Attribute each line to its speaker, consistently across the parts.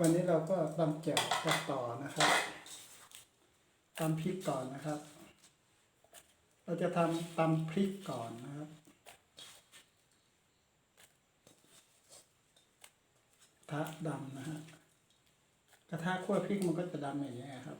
Speaker 1: วันนี้เราก็ตำแจ่วกันต่อนะครับตำพริกก่อนนะครับ เราจะทำตำพริกก่อนนะครับทะดำนะฮะกระทะคั่วพริกมันก็จะดำอย่างนี้ยครับ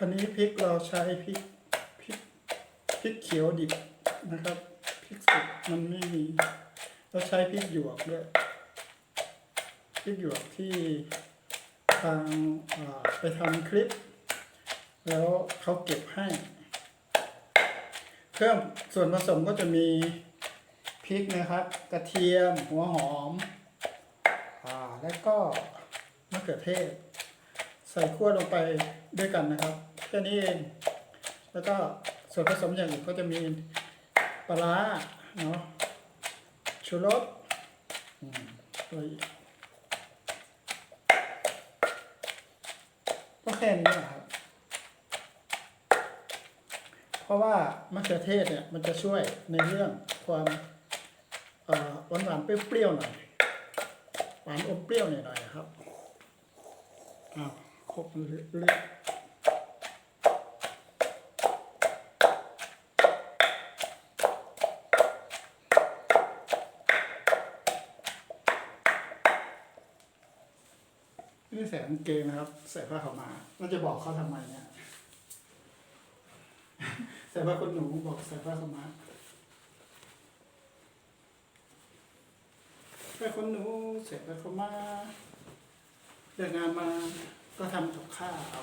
Speaker 1: วันนี้พริกเราใช้พริกพริกพริกเขียวดิบนะครับพริกสุกมันไม่มี เราใช้พริกหยวกด้วยพริกหยวกที่ทางไปทำคลิป แล้วเขาเก็บให้ เครื่องส่วนผสมก็จะมีพริกนะครับ กระเทียมหัวหอมอ่าแล้วก็มะเขือเทศ ใส่ขั้วลงไปด้วยกันนะครับ แค่นี้เอง แล้วก็ส่วนผสมอย่างอื่นก็จะมีปลาร้าเนาะชูรสอืมตัวอีกก็แค่นี้นะครับ เพราะว่ามะเขือเทศเนี่ยมันจะช่วยในเรื่องความหวานหวานเปรี้ยวๆหน่อยหวานอมเปรี้ยวหน่อยๆนะครับอ้าวครบเลือก ใส่กางเกงนะครับ ใส่ผ้าขาวมาเราจะบอกเขาทำไมเนี่ยใส่ผ้าคนหนูบอกใส่ผ้าขาวมาผ้าคนหนูใส่ผ้าขาวมาเลิกงานมาก็ทำกับข้าวเอา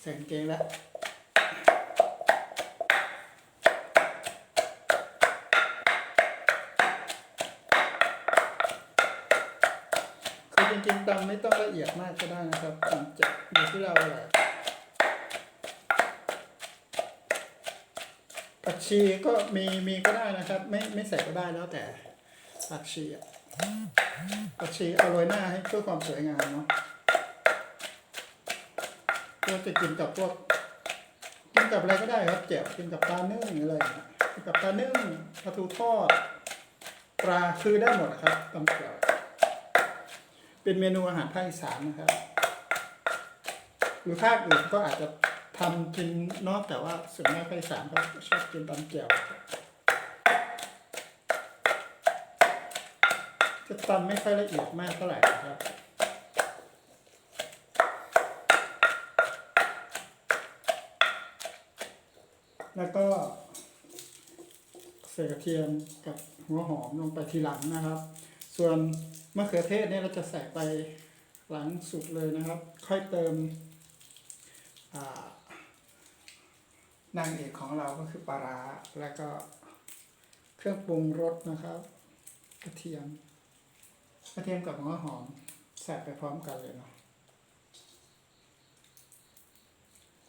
Speaker 1: ใส่กางเกงแล้ว จริงๆตำไม่ต้องละเอียดมากก็ได้นะครับตำจะอยู่ที่เราแหละผักชีก็มีมีก็ได้นะครับ ไม่ไม่ใส่ก็ได้แล้วแต่ผักชีอะผักชีเอาโรยหน้าให้เพื่อความสวยงามเนาะเราจะกินกับพวกกินกับอะไรก็ได้ครับแจ่วกินกับปลาเนื้อะไรอย่างเงี้ยกินกับปลาเนึ่งปลาทูทอดปลาคือได้หมดนะครับตำแจ่ว เป็นเมนูอาหารภาคอีสานนะครับ หรือภาคอื่นก็อาจจะทำกินนอกแต่ว่าส่วนมากภาคอีสานก็ชอบกินตำแจ่วจะตำไม่ค่อยละเอียดมากเท่าไหร่นะครับแล้วก็ใส่กระเทียมกับหัวหอมลงไปทีหลังนะครับ ส่วน มะเขือเทศเนี่ยเราจะใส่ไปหลังสุดเลยนะครับ ค่อยเติมนางเอกของเราก็คือปลาร้าแล้วก็เครื่องปรุงรสนะครับ กระเทียม กระเทียมกับหัวหอมใส่ไปพร้อมกันเลยเนาะ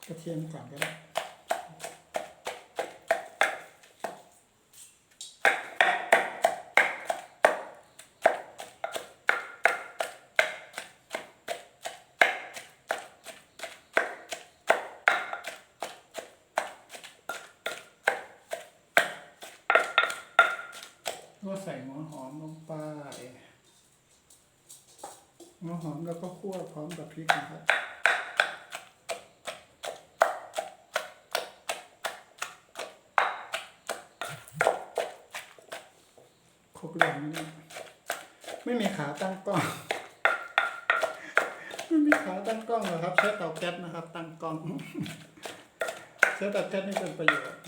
Speaker 1: กระเทียมก่อนก็ได้ ใส่หัวหอมลงไปหัวหอมแล้วก็คั่วพร้อมกับพริกนะครับครบเรื่องนี้ไม่มีขาตั้งกล้องไม่มีขาตั้งกล้องหรอครับใช้เตาแก๊สนะครับ ตั้งกล้องใช้เตาแก๊สนี่เป็นประโยชน์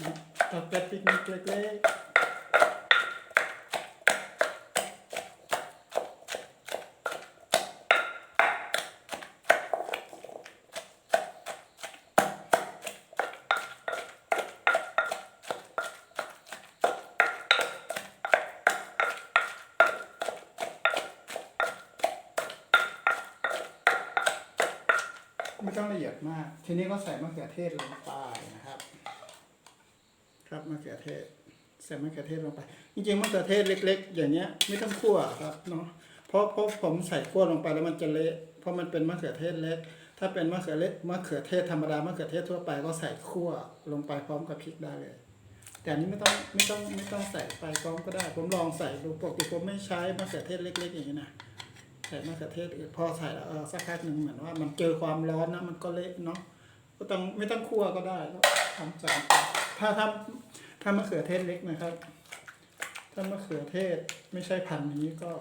Speaker 1: เตาแก๊สปิกนิกเล็กๆ ไม่ต้องละเอียดมาก ทีนี้ก็ใส่มะเขือเทศลงไปนะครับ ครับมะเขือเทศ ใส่มะเขือเทศลงไป จริงๆมะเขือเทศเล็ก ๆ อย่างเงี้ย ไม่ต้องคั่วครับเนาะเพราะเพราะผมใส่คั่วลงไปแล้วมันจะเละเพราะมันเป็นมะเขือเทศเล็ก ถ้าเป็นมะเขือเล็กมะเขือเทศธรรมดามะเขือเทศทั่วไปก็ใส่คั่วลงไปพร้อมกับพริกได้เลย แต่อันนี้ไม่ต้องไม่ต้องไม่ต้องใส่ไปพร้อมก็ได้ ผมลองใส่ดูปกติผมไม่ใช้มะเขือเทศเล็ก ๆ อย่างนี้นะ มะเขือเทศพอใส่แล้วสักพักหนึ่งเหมือนว่า มันเจอความร้อนนะมันก็เละเนาะก็ต้องไม่ต้องคั่วก็ได้ก็ทำจานถ้าถ้าถ้ามะเขือเทศเล็กนะครับ ถ้ามะเขือเทศไม่ใช่พันนี้ก็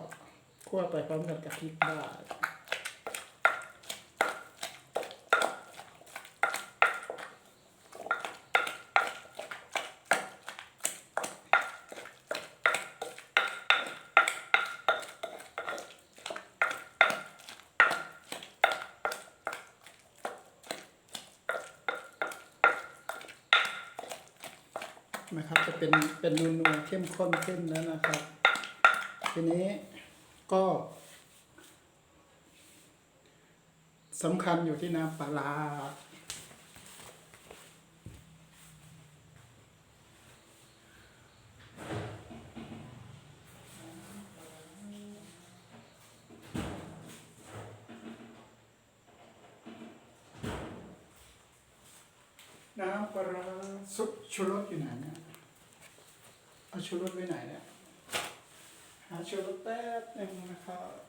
Speaker 1: คั่วไปพร้อมกับกะทิได้ นะครับ จะเป็นเป็นนูนๆเข้มข้นขึ้นแล้วนะครับ ทีนี้ก็สำคัญอยู่ที่น้ำปลาน้ำปลาซุปชูรสอยู่ไหนเนี่ย เอาชูรสไว้ไหนเนี่ย หาชูรสแป๊บหนึ่งนะครับ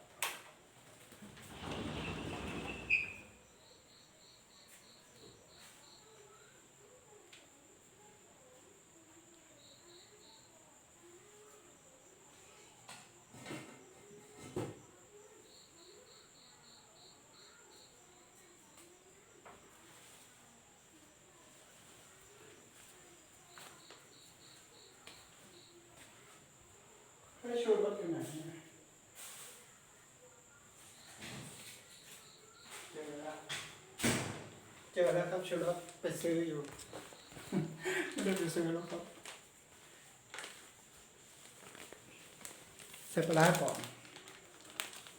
Speaker 1: ให้ชูรสอยู่ไหนเนี่ยเจอแล้ว เจอ แล้วครับชูรสไปซื้ออยู่ ไม่ได้ไปซื้อแล้วครับใส่ปลาร้าก่อน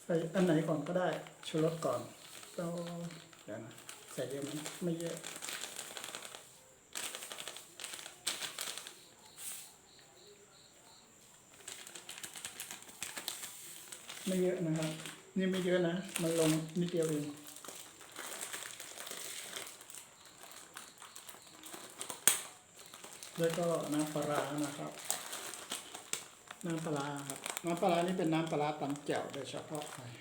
Speaker 1: ใส่อันไหนก่อนก็ได้ชูรสก่อนแล้วเดี๋ยวนะใส่เยอะไหมไม่เยอะไม่เยอะนะครับ นี่ไม่เยอะนะ มันลงนิดเดียวเอง แล้วก็น้ำปลานะครับ น้ำปลาครับ น้ำปลานี่เป็นน้ำปลาร้าตำแจ่วโดยเฉพาะเลย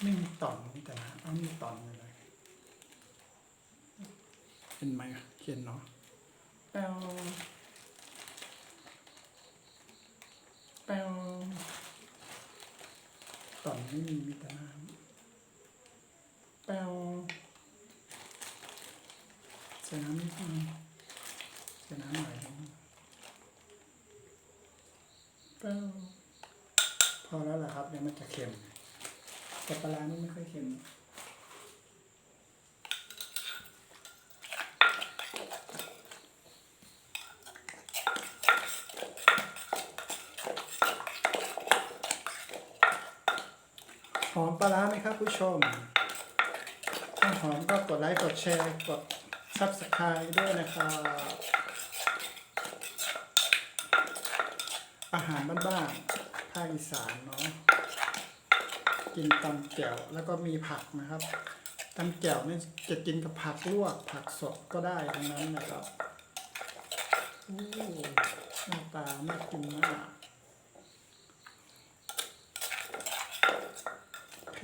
Speaker 1: ไม่มีต่อมมีแต่น้ำเอามีต่อมเลยเห็นไหมเขียนเนาะแปวแปวตอน ไม่มีมีแต่น้ำแปวใส่น้ำนิดนึงใส่น้ำหน่อยนึงแปวพอแล้วล่ะครับเดี๋ยวมันจะเค็มแต่ปลาไม่ไม่ค่อยเค็ม หอมปลาร้าไหมครับ ผู้ชมถ้าหอมก็กดไลค์ กดแชร์ กดซับสไครต์ด้วยนะครับ อาหารบ้านๆภาคอีสานเนาะ กินตำแจ่วแล้วก็มีผักนะครับตำแจ่วนี่จะกินกับผักลวก ผักสดก็ได้ทั้งนั้นนะครับอู้หน้าตาน่ากินมาก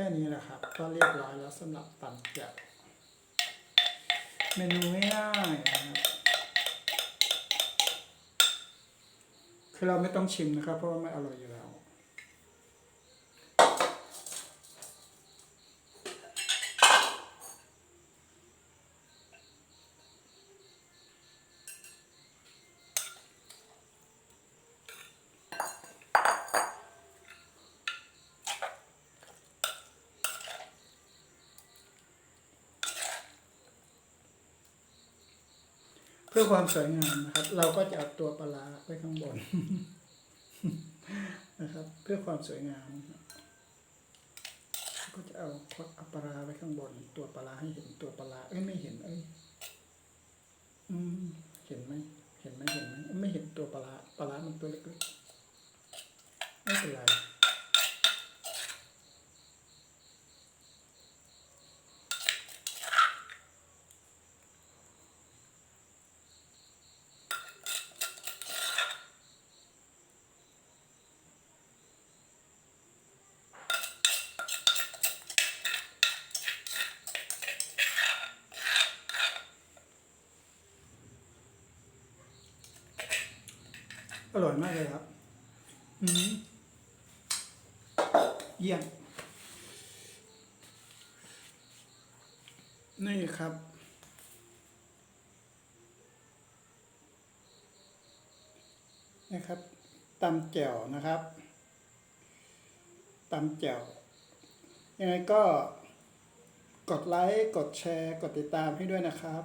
Speaker 1: ค่นี้แหละครับ ก็เรียบร้อยแล้วสำหรับตำแกะเมนูง่ายๆนะครับคือเราไม่ต้องชิมนะครับ เพราะว่าไม่อร่อยอยู่แล้ว อ เพื่อความสวยงามนะครับ เราก็จะเอาตัวปลาไว้ข้างบนนะครับ เพื่อความสวยงาม ก็จะเอาเอาปลาไว้ข้างบน ตัวปลาให้เห็นตัวปลาเอ้ยไม่เห็นเอ้ยอืมเห็นไหมเห็นไหมเห็นไหมไม่เห็นตัวปลาปลาร้ามันตัวเล็กๆ ร่อยมากเลยครับอืมเยี่ยม นี่ครับ นะครับตำแจ่วนะครับตำแจ่วยังไงก็กดไลค์ กดแชร์ กดติดตามให้ด้วยนะครับ